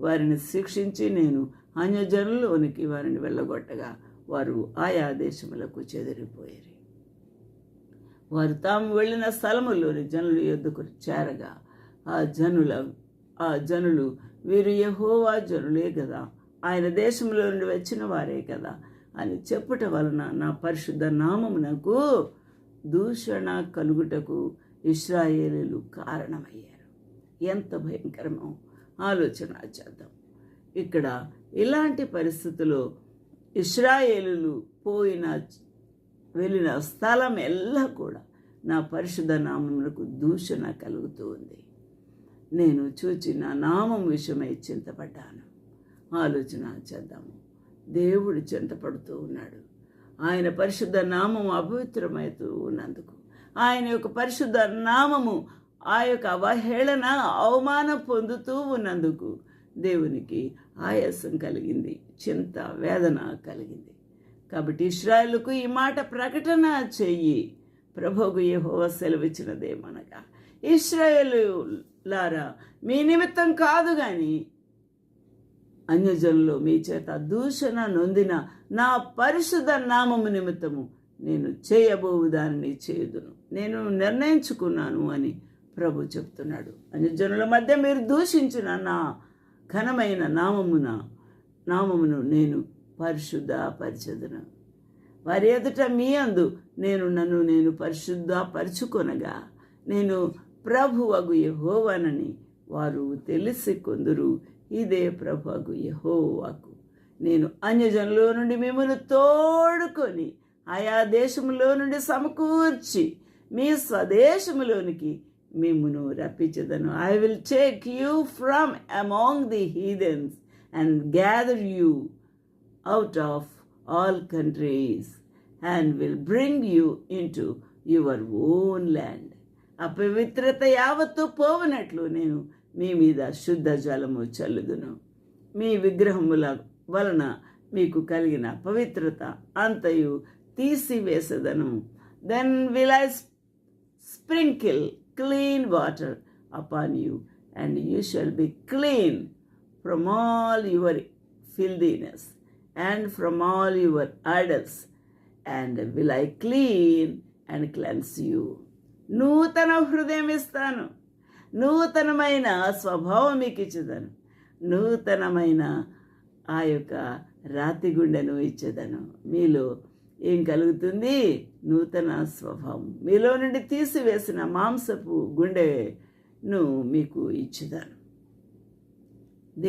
వారిని శిక్షించి నేను అన్యజనుల్లోనికి వారిని వెళ్ళగొట్టగా వారు ఆయా దేశములకు చెదిరిపోయారు. వారు తాము వెళ్ళిన స్థలములోని జనులు ఎద్దుకు చేరగా ఆ జనుల ఆ జనులు వీరు యహోవా జనులే కదా ఆయన దేశంలో నుండి వచ్చిన వారే కదా అని చెప్పుట వలన నా పరిశుద్ధ నామమునకు దూషణ కలుగుటకు ఇస్రాయేలీలు కారణమయ్యారు. ఎంత భయంకరమో ఆలోచన చేద్దాం. ఇక్కడ ఇలాంటి పరిస్థితుల్లో ఇస్రాయేలులు పోయిన వెళ్ళిన స్థలం ఎల్లా కూడా నా పరిశుద్ధ నామములకు దూషణ కలుగుతూ ఉంది. నేను చూచి నా నామం విషయమై చింతపడ్డాను. ఆలోచన చేద్దాము. దేవుడు చింతపడుతూ ఉన్నాడు. ఆయన పరిశుద్ధ నామం అపవిత్రమవుతూ ఉన్నందుకు. ఆయన యొక్క పరిశుద్ధ నామము ఆ యొక్క అవహేళన అవమానం పొందుతూ ఉన్నందుకు దేవునికి ఆయాసం కలిగింది చింత వేదన కలిగింది. కాబట్టి ఇస్రాయల్కు ఈ మాట ప్రకటన చెయ్యి. ప్రభువుకు యహోవ సెలవిచ్చినదేమనగా ఇస్రాయేలులారా మీ నిమిత్తం కాదు కానీ అన్యజనులు మీ చేత దూషణ నొందిన నా పరిశుద్ధ నామము నిమిత్తము నేను చేయబోవు దానిని చేయుదును. నేను నిర్ణయించుకున్నాను అని ప్రభు చెప్తున్నాడు. అన్యజనుల మధ్య మీరు దూషించిన నా ఘనమైన నామమున నామమును నేను పరిశుద్ధ పరిచదును వారి ఎదుట మీ అందు నేను నన్ను నేను పరిశుద్ధ పరుచుకొనగా నేను ప్రభువగు యహోవనని వారు తెలిసి కొందరు. ఇదే ప్రభువగు యహోవాకు. నేను అన్యజనుల నుండి మిమ్మల్ని తోడుకొని ఆయా దేశంలో నుండి సమకూర్చి మీ స్వదేశములోనికి మిమ్మును రప్పించదను I will take you from among the heathens and gather you out of all countries and will bring you into your own land. అపవిత్రత యావత్తు పోవనట్లు నేను మీ మీద శుద్ధ జలము చల్లుదును మీ విగ్రహముల వలన మీకు కలిగిన పవిత్రత అంతయు తీసివేసదను then will I sprinkle clean water upon you and you shall be clean from all your filthiness and from all your idols and will I clean and cleanse you నూతన హృదయం ఇస్తాను. నూతనమైన స్వభావం మీకు ఇచ్చేదను. నూతనమైన ఆ యొక్క రాతి గుండెను ఇచ్చేదను. మీలో ఏం కలుగుతుంది? నూతన స్వభావం. మీలో నుండి తీసివేసిన మాంసపు గుండెను మీకు ఇచ్చుదాను